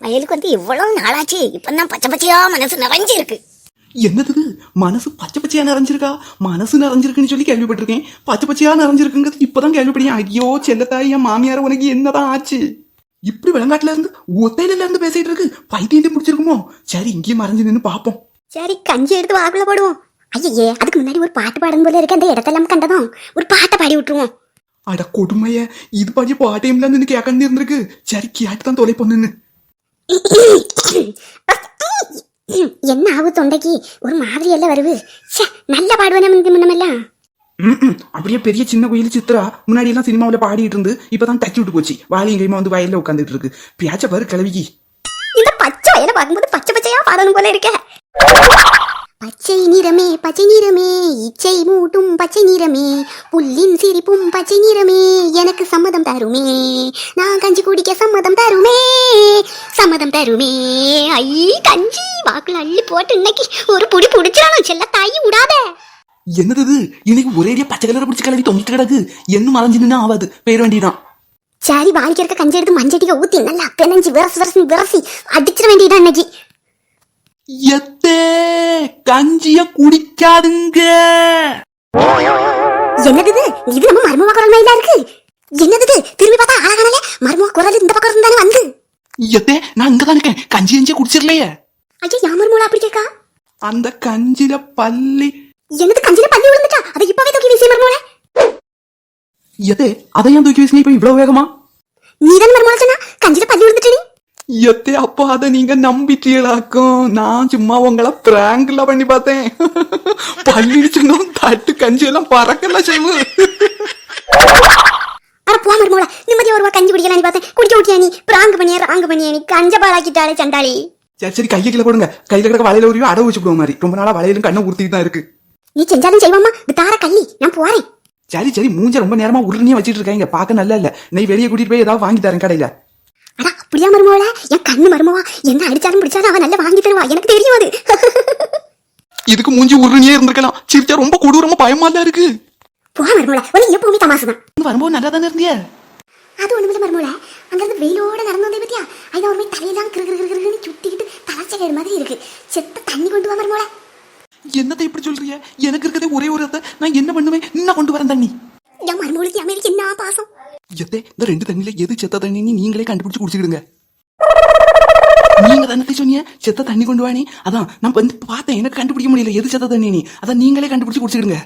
வயலுக்கு வந்து இவ்வளவு நாளாச்சு. இப்பதான் பச்சை பச்சையா மனசு நிறைஞ்சு இருக்கு என்னது? மனசு பச்சை பச்சையா நிறைஞ்சிருக்கா? மனசு நிறைஞ்சிருக்குன்னு சொல்லி கேள்விப்பட்டிருக்கேன். பச்சை பச்சையா நிறைஞ்சிருக்குங்கிறது இப்பதான் கேள்விப்பட்டேன் ஐயோ செல்லத்தாய் என் மாமியார் உனக்கு என்னதான் ஆச்சு? இப்படி விளங்காட்டுல இருந்து ஒத்தையில இருந்து பேசிட்டு இருக்கு. பைத்தியம் முடிச்சிருக்குமோ சரி இங்கேயும் மறைஞ்சு நின்று பாப்போம் சரி கஞ்சி எடுத்து வாக்குல போடுவோம். ஐயே அதுக்கு முன்னாடி ஒரு பாட்டு பாடணும் போல இருக்கு. அந்த இடத்தெல்லாம் கண்டதும் ஒரு பாட்டை பாடி விட்டுருவோம். அட கொடுமைய இது பாட்டி பாட்டையும் நின்று கேட்கணும் இருந்திருக்கு. சரி கேட்டு தான் தொலை பொண்ணுன்னு என்ன ஆகு தொண்டைக்கு? ஒரு மாதிரி எல்லாம் வருது நல்ல பாடுவேன் முன்னமெல்லாம். அப்படியே பெரிய சின்ன கோயில் சித்ரா முன்னாடி எல்லாம் சினிமாவில் பாடிட்டு இருந்து இப்பதான் டச் விட்டு போச்சு. வாலியும் கைமா வந்து வயல்ல உட்காந்துட்டு இருக்கு. பேச்ச பாரு கிளவிக்கு. இந்த பச்சை வயலை பார்க்கும்போது பச்சை பச்சையா பாடணும் போல இருக்க. பச்சை நிறமே பச்சை நிறமே இச்சை மூட்டும் பச்சை நிறமே புல்லின் சிரிப்பும் பச்சை நிறமே எனக்கு சம்மதம் தருமே நான் கஞ்சி குடிக்க சம்மதம் தருமே சம்மதம் தருமே. ஐ கஞ்சி வாக்குல அள்ளி போட்டு இன்னைக்கு ஒரு புடி புடிச்சிடணும் செல்ல தாயி விடாத. என்னது இது? இன்னைக்கு ஒரேடியா பச்சை கலரை பிடிச்ச கிளவி தொங்கிட்டு கிடக்கு. என்ன மறைஞ்சு நின்று ஆகாது பேர் வேண்டியதான் சரி வாங்கி இருக்க கஞ்சி எடுத்து மஞ்சட்டிக்க ஊத்தி நல்லா பெனஞ்சு விரசு விரசு விரசி அடிச்சிட வேண்டியதான் இன்னைக்கு. கஞ்சிய குடிக்காதுங்க என்னது இது? நம்ம மர்மமா குரல் மயிலா இருக்கு என்னது? திரும்பி பார்த்தா அழகானல மர்மமா குரல் இந்த பக்கம் இருந்தானே வந்து எத்தே நான் இங்கதான் இருக்கேன் கஞ்சி கஞ்சிய குடிச்சிடலையே ஐயா யா மர்மூலா அப்படி கேக்கா அந்த கஞ்சில பள்ளி என்னது கஞ்சில பள்ளி விழுந்துட்டா அதை இப்பவே தூக்கி வீசி மர்மூல எத்தே அதையும் தூக்கி வீசினீ இப்ப இவ்வளவு வேகமா நீதான் மர்மூல சொன்னா கஞ்சில பள்ளி விழுந்துட்டு நீ எத்தே அப்பா அதை நீங்க நம்பிட்டீங்களாக்கும் நான் சும்மா உங்களை பிராங்க்ல பண்ணி பார்த்தேன். பள்ளிச்சுன்னு தட்டு கஞ்சி எல்லாம் பறக்கல செய்வோம் அட போ மர்மூல நிம்மதியா கஞ்சி குடிக்கலாம் பார்த்தேன். குடிக்க விட்டியா நீ? பிராங்கு பண்ணியா ராங்கு பண்ணியா நீ? கஞ்ச பாலாக்கிட்டாலே சண்டாளி. சரி சரி கையை கீழே போடுங்க. கையில கிடக்க வலையில உரியும் அடவு வச்சு போடுவோம் மாதிரி. ரொம்ப நாளா வலையிலும் கண்ணை உறுத்திட்டு தான் இருக்கு. நீ செஞ்சாலும் செய்வாமா தார கள்ளி நான் போறேன். சரி சரி மூஞ்ச ரொம்ப நேரமா உருணியா வச்சிட்டு இருக்காங்க. பார்க்க நல்லா இல்ல. நீ வெளியே கூட்டிட்டு போய் ஏதாவது வாங்கி தரேன் கடையில. அப்படியா மருமவள என் கண்ணு மருமவா. என்ன அடிச்சாலும் பிடிச்சாலும் அவன் நல்லா வாங்கி தருவா. எனக்கு தெரியும் அது. இதுக்கு மூஞ்சி உருணியே இருந்திருக்கலாம். சிரிச்சா ரொம்ப கொடூரமா பயமா தான் இருக்கு. போ மருமவள உனக்கு எப்பவுமே தமாசு தான் வரும்போது நல்லா தானே இருந்திய? அது ஒண்ணுமில்ல மருமவள அங்கிருந்து வெயிலோட நடந்து வந்தே பத்தியா? ஐயா ஒரு மாதிரி தலையெல்லாம் கிரு கிரு கிரு கிருன்னு சுத்திக்கிட்டு தலச்சகர் மாதிரி இருக்கு. செத்த தண்ணி கொண்டு வா மருமவள என்னத்தை இப்படி சொல்றிய? எனக்கு இருக்கதே ஒரே ஒரு அத்தை. நான் என்ன பண்ணுவேன்? இன்னும் கொண்டு வரேன் தண்ணி என் மருமவளுக்கு என் மேல என்ன பாசம் எத்தே இந்த ரெண்டு தண்ணியில எது செத்த தண்ணின்னு நீங்களே கண்டுபிடிச்சு குடிச்சுக்கிடுங்க. நீங்க தானே சொன்னீங்க? செத்த தண்ணி கொண்டு வாணி அதான் நான் வந்து பார்த்தேன் எனக்கு கண்டுபிடிக்க முடியல. எது செத்த தண்ணி நீ அதான் நீங்களே கண்டுபிடிச்சு குடிச்சுக்கிடுங்க.